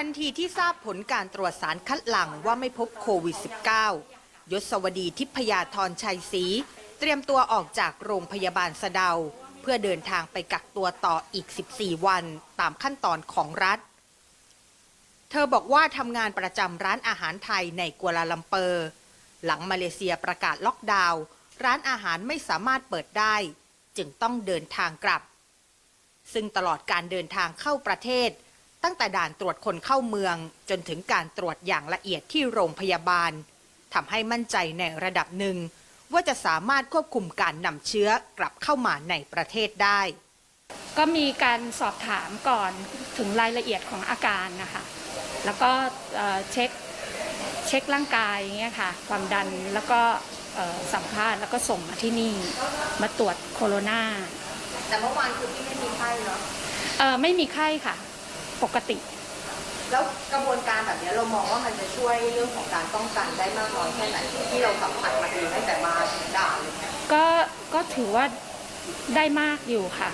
ทันทีที่ทราบผลการตรวจสารคัดหลั่งว่าไม่พบโควิด -19 ยศวดีทิพยาธรชัยศรีเตรียมตัวออกจากโรงพยาบาลสะเดา เพื่อเดินทางไปกักตัวต่ออีก 14 วันตามขั้นตอนของรัฐ เธอบอกว่าทำงานประจำร้านอาหารไทยในกัวลาลัมเปอร์ หลังมาเลเซียประกาศล็อกดาวน์ร้านอาหารไม่สามารถเปิดได้ จึงต้องเดินทางกลับ ซึ่งตลอดการเดินทางเข้าประเทศ ตั้งแต่ด่านตรวจคนเข้าเมืองจนถึงการตรวจอย่างละเอียดที่โรงพยาบาลทำให้มั่นใจในระดับหนึ่ง ว่าจะสามารถควบคุมการนำเชื้อกลับเข้ามาในประเทศได้ ก็มีการสอบถามก่อนถึงรายละเอียดของอาการนะคะ แล้วก็เอ่อเช็คเช็คร่างกายอย่างเงี้ยค่ะ ความดันแล้วก็เอ่อสัมภาษณ์แล้วก็ส่งมาที่นี่ มาตรวจโคโรนาแต่เมื่อวานคือพี่ไม่มีไข้เนาะเอ่อไม่มีไข้ค่ะ ปกติ แล้วกระบวนการแบบนี้เรามองว่ามันจะช่วยเรื่องของการป้องกันได้มากน้อยแค่ไหนที่เราสัมผัสมาเองตั้งแต่มาถึงด่านเลยเนี่ยก็ก็ถือว่าได้มากอยู่ค่ะ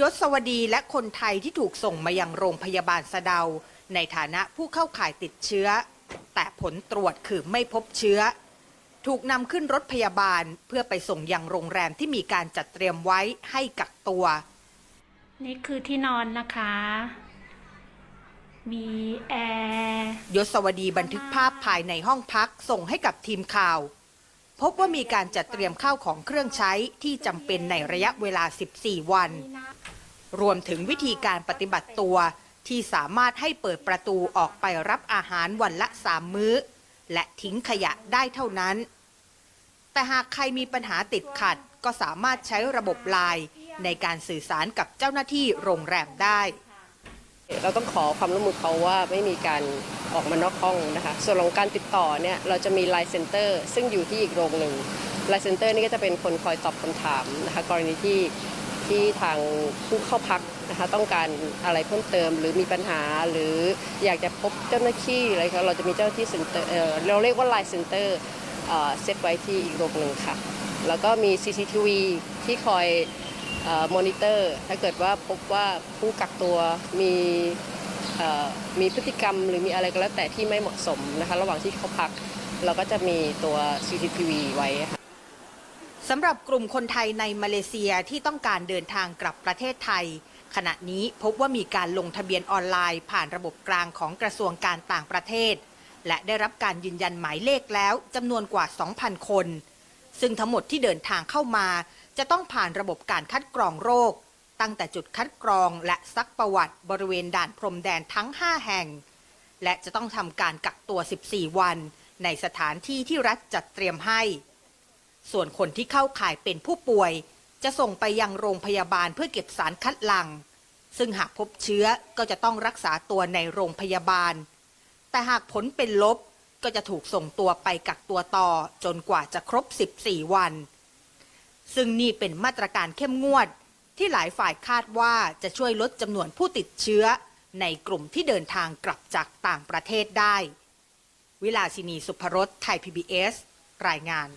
ยศวดีและคนไทยที่ถูกส่งมายังโรงพยาบาลสะเดา ในฐานะผู้เข้าข่ายติดเชื้อ แต่ผลตรวจคือไม่พบเชื้อ ถูกนำขึ้นรถพยาบาลเพื่อไปส่งยังโรงแรมที่มีการจัดเตรียมไว้ให้กักตัว นี่คือที่นอนนะคะ มีแอร์ยศวดีบันทึกภาพภายในห้องพักส่งให้กับทีมข่าว พบว่ามีการจัดเตรียมข้าวของเครื่องใช้ที่จำเป็นในระยะเวลา 14 วัน รวมถึงวิธีการปฏิบัติตัวที่สามารถให้เปิดประตูออกไปรับอาหารวันละสามมื้อ และทิ้งขยะได้เท่านั้น แต่หากใครมีปัญหาติดขัดก็สามารถใช้ระบบไลน์ ในการสื่อสารกับเจ้าหน้าที่โรงแรมได้ เราต้องขอความร่วมมือเขาว่าไม่มีการออกมานอกห้องนะคะ ส่วนของการติดต่อเนี่ยเราจะมีไลน์เซ็นเตอร์ซึ่งอยู่ที่อีกโรงหนึ่งไลน์เซ็นเตอร์นี่ก็จะเป็นคนคอยตอบคำถามนะคะกรณีที่ที่ทางผู้เข้าพักนะคะต้องการอะไรเพิ่มเติมหรือมีปัญหาหรืออยากจะพบเจ้าหน้าที่อะไรก็เราจะมีเจ้าหน้าที่เซ็นเตอร์เอ่อเราเรียกว่าไลน์เซ็นเตอร์เซตไว้ที่อีกโรงหนึ่งค่ะ แล้วก็มี CCTV ที่คอย มอนิเตอร์ถ้าเกิดว่าพบว่าผู้กักตัวมีมีพฤติกรรมหรือมีอะไรก็แล้วแต่ที่ไม่เหมาะสมนะคะระหว่างที่เขาพักเราก็จะมีตัว CCTV ไว้ค่ะสำหรับกลุ่มคนไทยในมาเลเซียที่ต้องการเดินทางกลับประเทศไทย ขณะนี้พบว่ามีการลงทะเบียนออนไลน์ ผ่านระบบกลางของกระทรวงการต่างประเทศ และได้รับการยืนยันหมายเลขแล้วจำนวนกว่า 2,000 คน ซึ่งทั้งหมดที่เดินทางเข้ามา จะต้องผ่านระบบการคัดกรองโรค ตั้งแต่จุดคัดกรองและซักประวัติบริเวณด่านพรมแดนทั้ง 5 แห่ง และจะต้องทำการกักตัว 14 วัน ในสถานที่ที่รัฐจัดเตรียมให้ ส่วนคนที่เข้าข่ายเป็นผู้ป่วย จะส่งไปยังโรงพยาบาลเพื่อเก็บสารคัดหลั่งซึ่งหากพบเชื้อก็จะต้องรักษาตัวในโรงพยาบาล แต่หากผลเป็นลบก็จะถูกส่งตัวไปกักตัวต่อจนกว่าจะครบ 14 วัน ซึ่งนี่เป็นมาตรการเข้มงวด ที่หลายฝ่ายคาดว่าจะช่วยลดจำนวนผู้ติดเชื้อ ในกลุ่มที่เดินทางกลับจากต่างประเทศได้ วิลาสินีสุภรสไทย PBS รายงาน